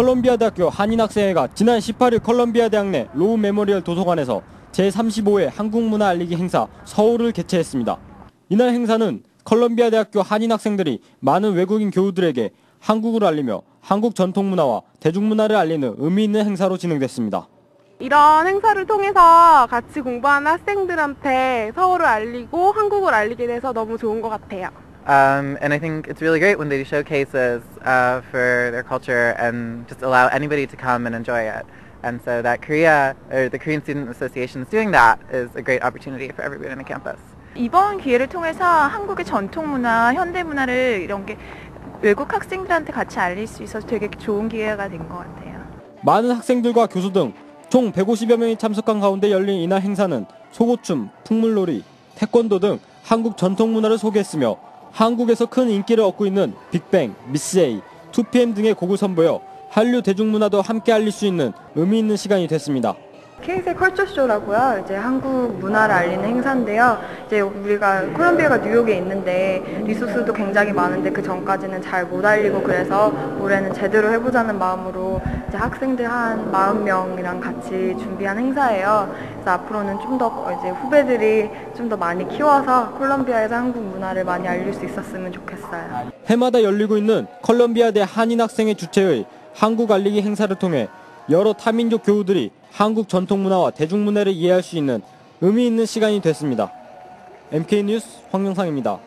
컬럼비아 대학교 한인학생회가 지난 18일 컬럼비아 대학 내 로우 메모리얼 도서관에서 제35회 한국문화 알리기 행사 서울을 개최했습니다. 이날 행사는 컬럼비아 대학교 한인학생들이 많은 외국인 교우들에게 한국을 알리며 한국 전통문화와 대중문화를 알리는 의미 있는 행사로 진행됐습니다. 이런 행사를 통해서 같이 공부하는 학생들한테 서울을 알리고 한국을 알리게 돼서 너무 좋은 것 같아요. Um, and I think it's really great when they do showcases uh, for their culture and just allow anybody to come and enjoy it. And so that Korea, or the Korean Student Association is doing that is a great opportunity for everybody on the campus. 이번 기회를 통해서 한국의 전통 문화, 현대 문화를 이런 게 외국 학생들한테 같이 알릴 수 있어서 되게 좋은 기회가 된 것 같아요. 많은 학생들과 교수 등 총 150여 명이 참석한 가운데 열린 이날 행사는 속옷춤, 풍물놀이, 태권도 등 한국 전통 문화를 소개했으며 한국에서 큰 인기를 얻고 있는 빅뱅, 미스에이, 2PM 등의 곡을 선보여 한류 대중문화도 함께 알릴 수 있는 의미 있는 시간이 됐습니다. 케이세 컬처쇼라고요. 이제 한국 문화를 알리는 행사인데요. 이제 우리가 콜롬비아가 뉴욕에 있는데 리소스도 굉장히 많은데 그 전까지는 잘 못 알리고 그래서 올해는 제대로 해보자는 마음으로 이제 학생들 한 40명이랑 같이 준비한 행사예요. 그래서 앞으로는 좀 더 이제 후배들이 좀 더 많이 키워서 콜롬비아에서 한국 문화를 많이 알릴 수 있었으면 좋겠어요. 해마다 열리고 있는 컬럼비아대 한인 학생회 주최의 한국 알리기 행사를 통해 여러 타민족 교우들이 한국 전통문화와 대중문화를 이해할 수 있는 의미 있는 시간이 됐습니다. MK뉴스 황영상입니다.